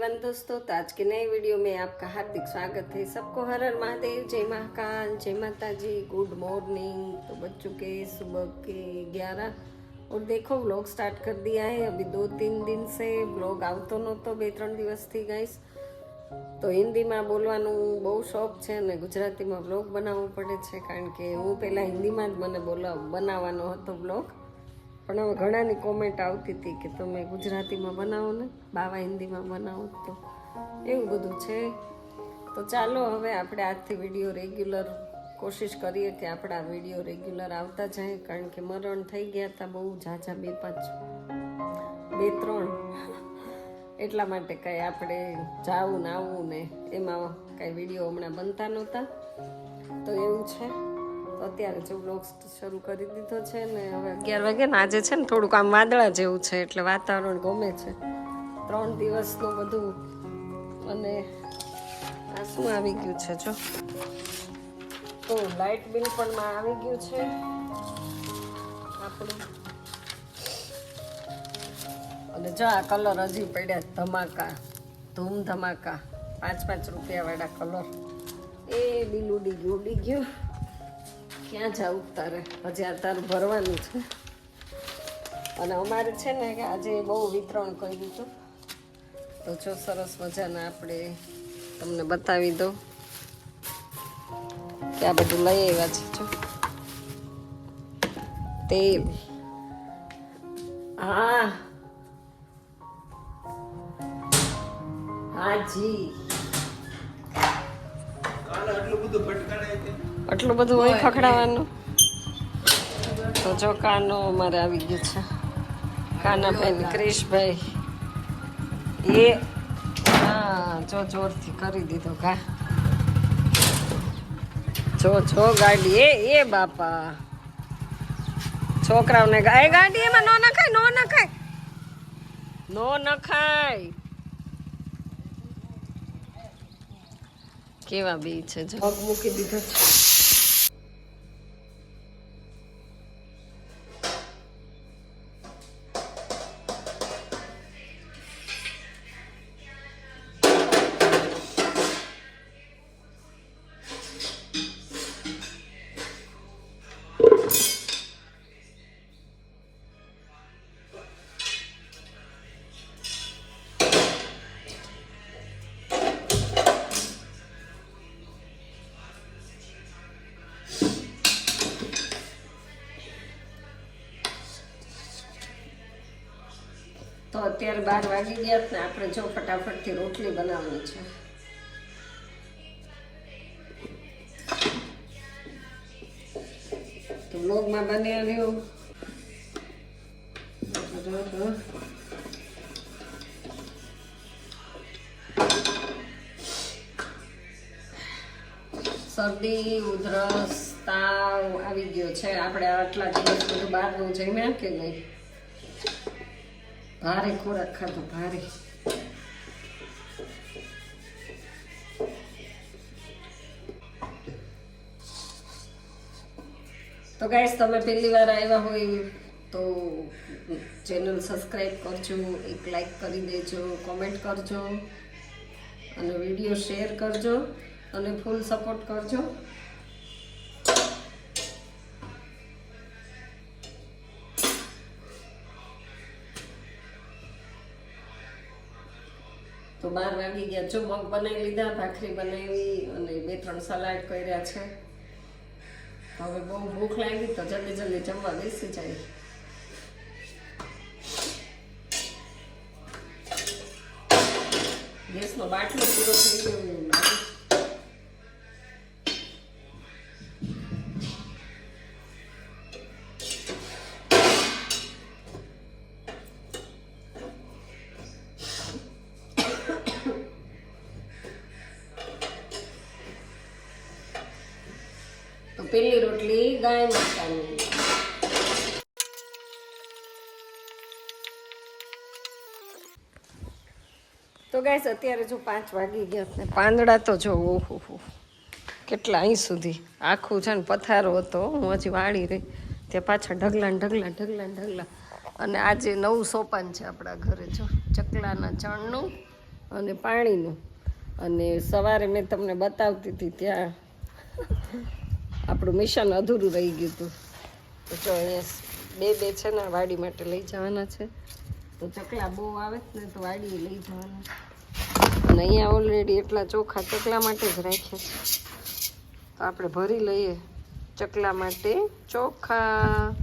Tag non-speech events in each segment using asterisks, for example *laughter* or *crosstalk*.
Everyone दोस्तों तो आज के नए वीडियो में आपका हार्दिक स्वागत है सबको हर हर महादेव जय महाकाल जय माता जी गुड मॉर्निंग तो बज चुके सुबह के ग्यारह और देखो व्लॉग स्टार्ट कर दिया है अभी दो तीन दिन से વ્લોગ આવતો નહોતો બે ત્રણ દિવસથી ગાઈસ તો હિન્દીમાં બોલવાનું બહુ શોખ છે અને ગુજરાતીમાં વ્લોગ બનાવવો પડે છે કારણ કે હું પહેલાં હિન્દીમાં જ મને બોલા બનાવવાનો હતો વ્લોગ પણ હવે ઘણાની કોમેન્ટ આવતી હતી કે તમે ગુજરાતીમાં બનાવો ને, બાવા હિન્દીમાં બનાવો તો એવું બધું છે. તો ચાલો હવે આપણે આજથી વીડિયો રેગ્યુલર કોશિશ કરીએ કે આપણા વીડિયો રેગ્યુલર આવતા જાય, કારણ કે મરણ થઈ ગયા હતા બહુ ઝાઝા બે પાંચ, બે ત્રણ. એટલા માટે કાંઈ આપણે જાવું ને આવવું ને એમાં કાંઈ વીડિયો હમણાં બનતા નહોતા. તો એવું છે. તો અત્યારે જો બ્લોગ શરૂ કરી દીધો છે ને હવે અગિયાર વાગે ને આજે છે ને થોડુંક આમ વાદળા જેવું છે એટલે વાતાવરણ ગમે છે. ત્રણ દિવસનું બધું અને આ શું આવી ગયું છે જો? તો લાઇટ બિલ પણ માં આવી ગયું છે. આપણું. અને જો આ કલર હજી પડ્યા ધમાકા ધૂમ ધમાકા. પાંચ પાંચ રૂપિયા વાળા કલર એ બિલ ઉડી ગયું ઉડી ગયું. ક્યાં જવું તારે? હજી તારું ભરવાનું છે. અને અમારે છે ને કે આજે બહુ વિતરણ કર્યું હતું. તો જો સરસ મજાના આપણે તમને બતાવી દો કે આ બધું લઈ આવ્યા છે, જો. તેલ હા. હાજી. આટલું બધું હોય ખખડાવવાનું તો જો કાનો અમારે આવી ગયો છે. કાનાબેન ક્રિશભાઈ એ હા જો જોરથી કરી દીધો કા. જો જો ગાડી. એ એ બાપા. છોકરાઓને એ ગાડી એમાં નો નખાય નો નખાય. નો નખાય. કેવા બી છે જો. પગ મૂકી દીધો. અત્યારે બાર વાગી ગયા ને આપણે જો ફટાફટથી રોટલી બનાવવાની છે. તો લોગમાં બને રહ્યો. શરદી, ઉધરસ, તાવ આવી ગયો છે. આપણે આટલા દિવસ બધું બહારનું જમ્યા કે નહીં? ભારે ખોરાક ખાધો, ભારે. તો ગાઈસ તમે પહેલી વાર આવ્યા હોય તો ચેનલ સબસ્ક્રાઈબ કરજો, એક લાઈક કરી દેજો કોમેન્ટ કરજો, અને વીડિયો શેર કરજો, અને ફૂલ સપોર્ટ કરજો. તો બાર વાગી ગયા, જો મગ બનાવી લીધા, ભાખરી બનાવી અને બે ત્રણ સલાડ કર્યા છે. હવે બહુ ભૂખ લાગી તો જલ્દી જલ્દી જમવા બેસી જાય. ગેસનો બાટલો પૂરો થઈ ગયો. પેલી રોટલી ગાય માતાની તો ગાઈસ અત્યારે જો પાંચ વાગી ગયા ને પાંદડા તો જો, ઓહો કેટલા અહીં સુધી. આખું છે ને પથારો હતો, હું હજી વાળી રહી. ત્યાં પાછા ઢગલા ઢગલા ઢગલા ઢગલા. અને આજે નવું સોપાન છે આપણા ઘરે, જો. ચકલાના ચણનું અને પાણીનું. અને સવારે મેં તમને બતાવતી હતી ત્યાં આપણું મિશન અધૂરું રહી ગયું હતું. તો જો અહીંયા બે બે છે ને, વાડી માટે લઈ જવાના છે. તો ચકલા બહુ આવે ને, તો વાડી લઈ જવાના. અને અહીંયા ઓલરેડી એટલા ચોખા ચકલા માટે જ રાખ્યા છે. તો આપણે ભરી લઈએ ચકલા માટે ચોખા.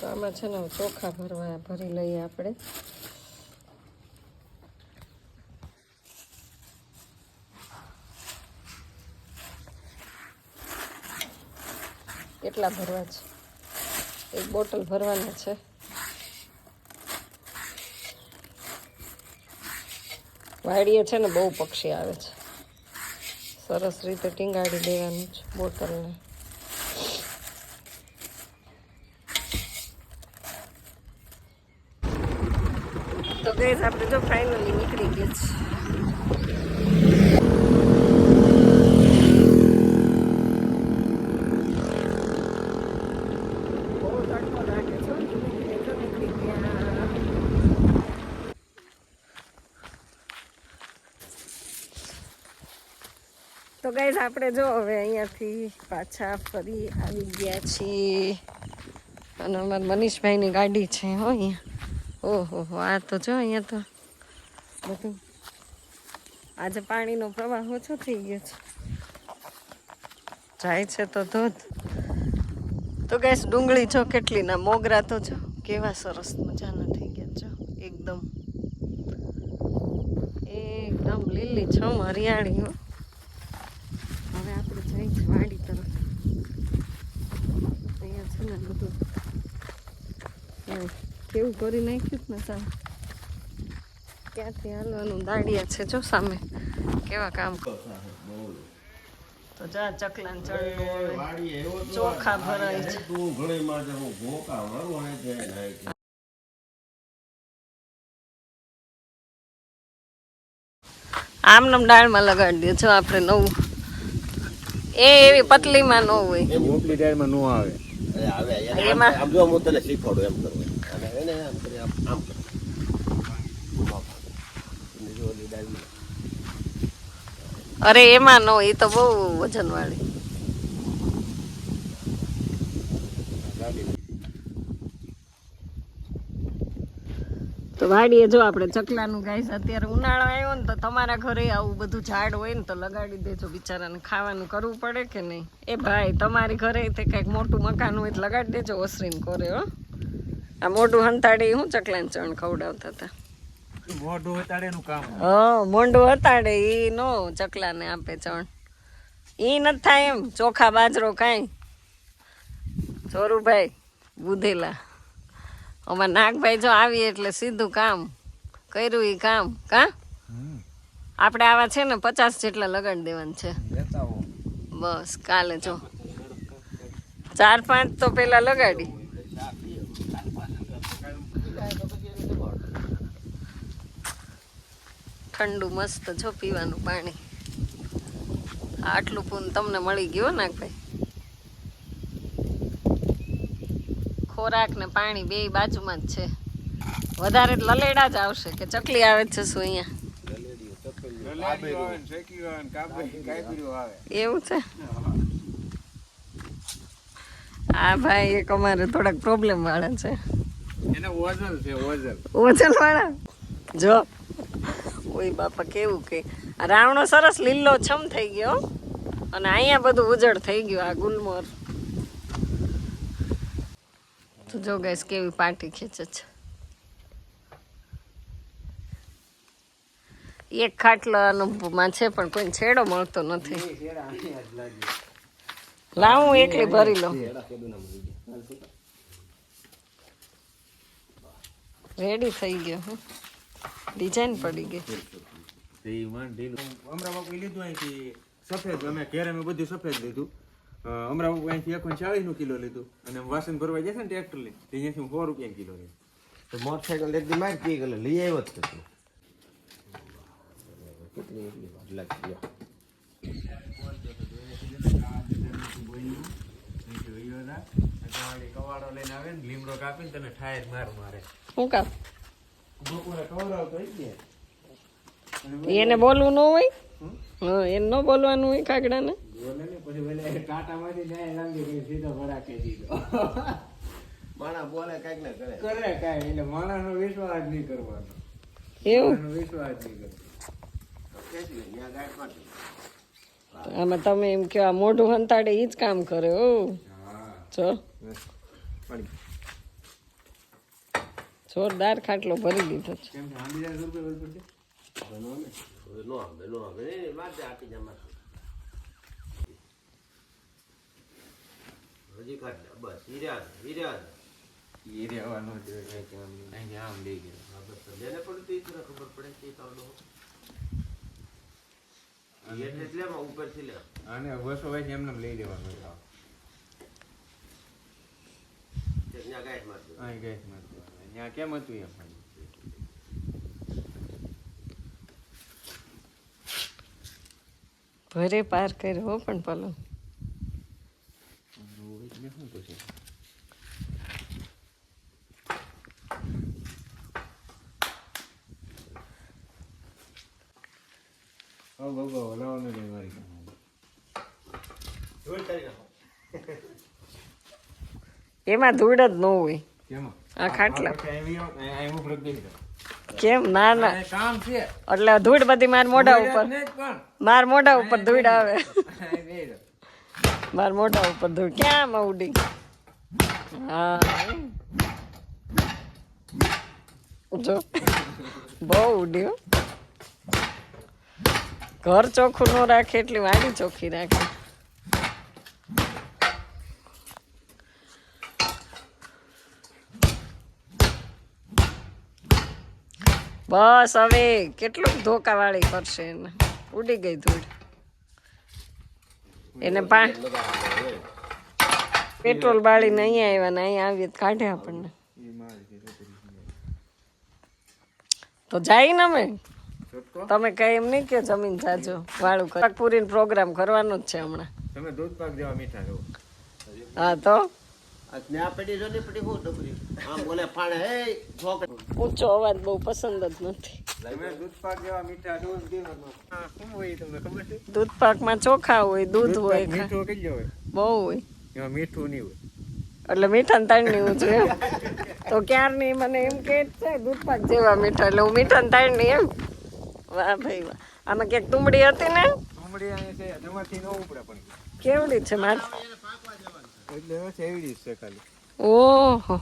તો આમાં છે ને, ચોખા ભરવા ભરી લઈએ આપણે. કેટલા ભરવા છે? એક બોટલ ભરવાના છે. વાડીએ છે ને બહુ પક્ષી આવે છે. સરસ રીતે ટીંગાડી દેવાનું છે બોટલને. તો ગઈ આપણે જો ફાઇનલી નીકળી ગયા છે બહુ તડકો લાગે છે હો. એ તો નીકળી ગયા તો ગાઈઝ આપણે જો હવે અહીંયાથી પાછા ફરી આવી ગયા છીએ. અને અમારા મનીષભાઈની ગાડી છે, હો, અહીંયા. ઓહો, હો, આ તો જો અહીંયા તો બધું. આજે પાણીનો પ્રવાહ ઓછો થઈ ગયો છે. જાય છે તો ધોધ. તો ગેસ ડુંગળી જો કેટલી ના મોગરા તો જો કેવા સરસ મજાના થઈ ગયા જો એકદમ. એકદમ લીલી, છમ હરિયાળી, હો હવે આપણે જઈ છે વાડી તરફ અહીંયા છે ને બધું કેવું કરી નાખ્યું ને સામે? ક્યાંથી હાલવાનું? દાડિયા છે જો સામે. કેવા કામ? તો જા ચકલા ચડનું ચોખા ભરાય છે. તું ઘણી હું ભોકા દાળમાં લગાડી દે છો આપણે નવું. એ એવી પતલીમાં ન હોય. એ મોકલી ટાઈમમાં નો આવે. આવે. એમાં- આમ જો હું તને શીખવાડું એમ કરવું. અને એને આમ કરી આમ આમ કર. અરે એમાં ન એ તો બહુ વજન વાળી તો વાડીએ જો આપણે ચકલાનું ગાઈસ અત્યારે ઉનાળો આવ્યો ને તો તમારા ઘરે આવું બધું ઝાડ હોય ને તો લગાડી દેજો બિચારાને. ખાવાનું કરવું પડે કે નહીં? એ ભાઈ તમારી ઘરે તે કંઈક મોટું મકાન હોય તો લગાડી દેજો ઓસરીને કરે હો. આ મોટું હંતાડી હું ચકલાને ચણ ખવડાવતા હતા? મોઢું વતાડેનું કામ. હા મોંડું હતાડે ઈ નો ચકલાને આપે ચણ. ઈ નથી થાય એમ ચોખા બાજરો કાંઈ. ચોરુભાઈ બુધેલા. અમાર નાગભાઈ જો આવીએ એટલે સીધું કામ કર્યું એ કામ કા? આપણે આવા છે ને પચાસ જેટલા લગાડી દેવાના છે. બસ કાલે જો. ચાર પાંચ તો પેલા લગાડી. ઠંડુ મસ્ત જો પીવાનું પાણી. આટલું પૂન તમને મળી ગયું નાગભાઈ? ખોરાક ને પાણી બે બાજુમાં જ છે. વધારે લલેડા જ આવશે કે ચકલી આવે છે શું અહીંયા? એવું છે? આ ભાઈ એક અમારે થોડાક પ્રોબ્લેમ વાળા છે. ઓઝલ વાળા? જો ઓય બાપા કેવું કે? રાવણો સરસ લીલો છમ થઈ ગયો અને અહીંયા બધું ઉજળ થઈ ગયું આ ગુલમોર. તો જો ગેસ કેવી પાર્ટી ખેંચે છે. એક ખાટલામાં છે પણ કોઈ છેડો મળતો નથી. લાવું એકલી ભરી લો. રેડી થઈ ગયો હું. ડિઝાઇન પડી ગઈ. સફેદ અમે ઘેર અમે બધું સફેદ લીધું. અમરા બાપુ અહીંથી એકસો ચાલીસનું કિલો લીધું. અને વાસણ ભરવા જશે ને ટ્રેક્ટર લઈ તો અહીંયાથી હું સો રૂપિયા કિલો લીધું. તો મોટરસાયકલ એકદમ માર પી ગયેલો લઈ આવ્યો જ તો. કેટલી એટલી વાર લાગી. કવાડો લઈને આવે ને લીમડો કાપીને તને ઠાયર માર મારે શું બપોરે તો એને બોલવું ન હોય? એને ન બોલવાનું હોય કાગડાને? બોલે ને પછી પેલા ટાટામાંથી જાય લાંબી ગઈ સીધો ભડાકે દીધો માણા બોલે કાંઈક ને કરે કરે કાંઈ એટલે માણસનો વિશ્વાસ નહીં કરવાનો એવું વિશ્વાસ નહીં કરવાનો. આમાં તમે એમ કે આ મોઢું હંતાડે એ જ કામ કરે ઓ બસ. જોરદાર ખાટલો ભરી દીધો છે કેમ છે રૂપિયા વધુ પડશે? બનો ને. હવે નો આવે, નો આવે. એ આપી જા હજી કાઢ લે. બસ, હીરા, હીરા. ઈ રહેવાનો જોઈએ કાંઈ કામ નહીં. અહીંથી આમ લઈ ગયો હા, બસ. જેને પણ તે તને ખબર પડે કે તાવડો. એટલે ઉપરથી લે. અને વસો હોય છે એમને લઈ લેવાનો તે ન્યા ગાંઠ માર દે. અહીં ગેસમાં ત્યાં કેમ હતું એમ ભરે પાર કર્યો પણ પલંગ એટલે શું પછી નાખો. એમાં ધૂળ જ ન હોય આ ખાટલા. કેમ ના ના એટલે ધૂળ બધી માર મોઢા ઉપર માર મોઢા ઉપર ધૂળ આવે. *laughs* માર મોઢા ઉપર ધૂળ. ક્યાં ઉડી? હા. જો. બહુ ઉડ્યું ઘર ચોખ્ખું ન રાખે એટલી વાડી ચોખ્ખી રાખે. બસ હવે કેટલું ધોકાવાળી કરશે એને. ઉડી ગઈ ધૂળ. એને પા પેટ્રોલ બાળીને અહીંયા આવ્યા ને અહીંયા આવીએ કાઢે આપણને. તો જાય ને અમે. તમે કઈ એમ નહીં કે જમીન જાજો વાળું કર. પૂરીને પ્રોગ્રામ કરવાનો જ છે હમણાં. તમે દૂધ પાક જેવા મીઠા હા તો? ઊંચો અવાજ બહુ પસંદ જ નથી. દૂધ પાક છો? હા, છે? ચોખા હોય દૂધ હોય બહુ હોય. મીઠું નહીં હોય. એટલે મીઠા ને તાણની ઊંચું એમ. તો ક્યારની મને એમ કે છે દૂધ પાક જેવા મીઠા એટલે હું મીઠા ને તાણની એમ. વાહ ભાઈ વાહ. આમાં ક્યાંક તુંબડી હતી ને? છે કેવડી છે મારે? એટલે હવે છે ખાલી. ઓહો.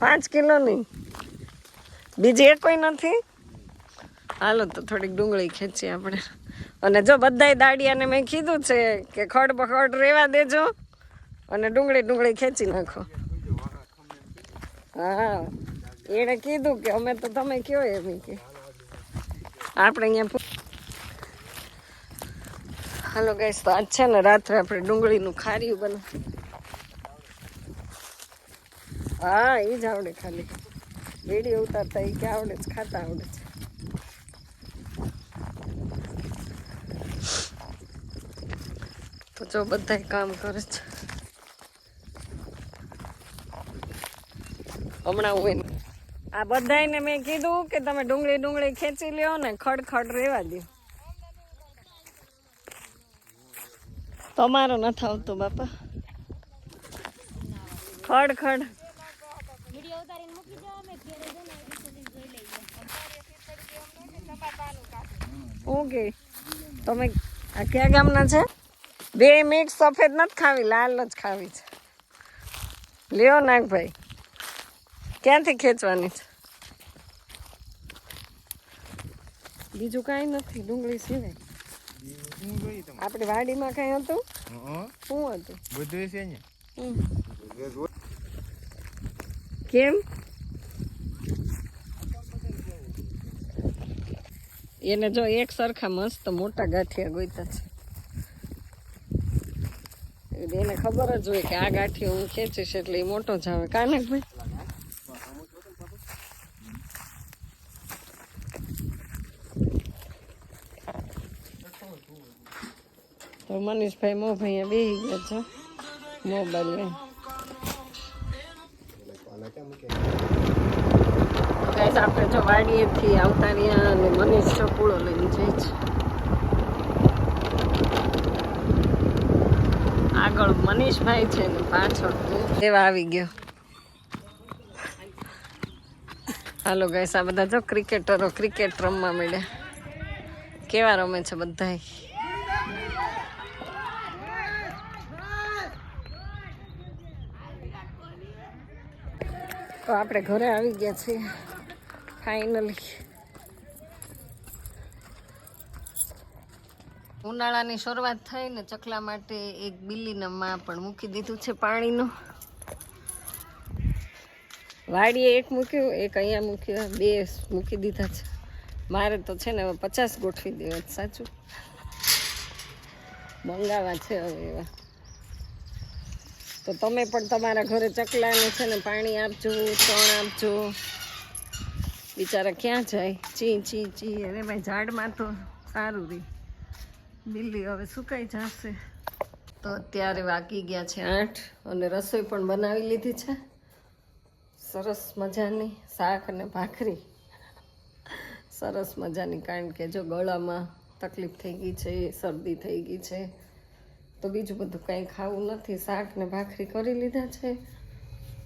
પાંચ કિલો ની બીજી એક કોઈ નથી? હાલો તો થોડીક ડુંગળી ખેંચી આપણે. અને જો બધાય દાડિયાને મેં કીધું છે કે ખડ બખડ રેવા દેજો અને ડુંગળી ડુંગળી ખેંચી નાખો. હા, એણે કીધું કે અમે તો તમે કયો એમ કે. આપણે અહીંયા હાલો ગાઈસ તો આજ છે ને, રાત્રે આપણે ડુંગળીનું ખાર્યું બનાવ. હા એ જ આવડે ખાલી. વીડિયો ઉતારતા એ કે આવડે જ, ખાતા આવડે છે તો જો બધા કામ કરે છે. હમણાં હું આ બધાને મેં કીધું કે તમે ડુંગળી ડુંગળી ખેંચી લ્યો ને, ખડખડ રહેવા દો તમારો નથી આવતો બાપા. ખડ ખડ. વીડિયો ઉતારીને મૂકી દો અમે ઘરે જઈને એડિટિંગ જોઈ લઈએ. હું કે? તમે આ કયા ગામના છે? બે મિક્સ સફેદ નથી ખાવી લાલ જ ખાવી છે. લ્યો નાગભાઈ ક્યાંથી ખેંચવાની છે? બીજું કાંઈ નથી ડુંગળી સિવાય. આપણી વાડીમાં કાંઈ હતું? શું હતું. બધું છે ને? કેમ? એને જો એક સરખા મસ્ત મોટા ગાંઠિયા ગોઈતા છે. એને ખબર જ હોય કે આ ગાંઠિયો હું ખેંચીશ એટલે એ મોટો જ આવે. કાને ભાઈ મનીષભાઈ મો ભાઈ બેસી ગયા છે. મોબાઈલ લઈ આપણે જો વાડીએથી આવતા રહ્યા અને મનીષ ચપુડો લઈને જાય છે. આગળ મનીષભાઈ છે ને પાછળ. એવા આવી ગયો. હાલો ગાઈસ આ બધા જો ક્રિકેટરો ક્રિકેટ રમવા મળ્યા. કેવા રમે છે બધાય? તો આપણે ઘરે આવી ગયા છીએ ફાઇનલી ઉનાળાની શરૂઆત થઈ ને ચકલા માટે એક બિલ્લીના માં પણ મૂકી દીધું છે પાણીનું. વાડીએ એક મૂક્યું, એક અહીંયા મૂક્યું બે મૂકી દીધા છે. મારે તો છે ને હવે પચાસ ગોઠવી દેવા સાચું? મંગાવા છે હવે એવા. તો તમે પણ તમારા ઘરે ચકલાને છે ને પાણી આપજો, ચણ આપજો. બિચારા ક્યાં જાય? ચી ચી ચી. અરે ભાઈ ઝાડમાં તો સારું રહી બિલ્લી હવે સુકાઈ જશે. તો અત્યારે વાગી ગયા છે આઠ અને રસોઈ પણ બનાવી લીધી છે. સરસ મજાની શાક અને ભાખરી. સરસ મજાની કારણ કે જો ગળામાં તકલીફ થઈ ગઈ છે, શરદી થઈ ગઈ છે તો બીજું બધું કાંઈ ખાવું નથી. શાક ને ભાખરી કરી લીધા છે.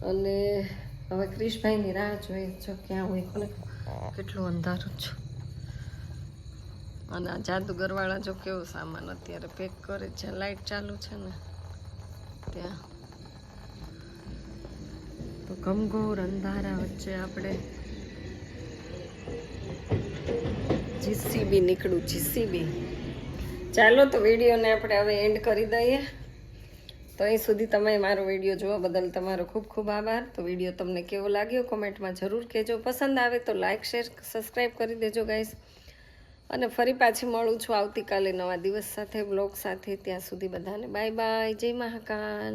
અને હવે ક્રિશભાઈની રાહ જોઈએ જો ક્યાં હોય, કોને કેટલું અંધારું છે. અને આ જાદુગરવાળા જો કેવો સામાન અત્યારે પેક કરે છે. લાઈટ ચાલુ છે ને, ત્યાં. તો ઘમઘોર અંધારા વચ્ચે આપણે જીસીબી નીકળું જીસીબી. ચાલો તો વિડીયોને આપણે હવે એન્ડ કરી દઈએ. તો અહીં સુધી તમે મારો વીડિયો જોવા બદલ તમારો ખૂબ ખૂબ આભાર. તો વીડિયો તમને કેવો લાગ્યો કોમેન્ટમાં જરૂર કહેજો. પસંદ આવે તો લાઇક શેર સબસ્ક્રાઈબ કરી દેજો ગાઈસ અને ફરી પાછી મળું છું આવતીકાલે નવા દિવસ સાથે બ્લોગ સાથે. ત્યાં સુધી બધાને બાય બાય જય મહાકાલ.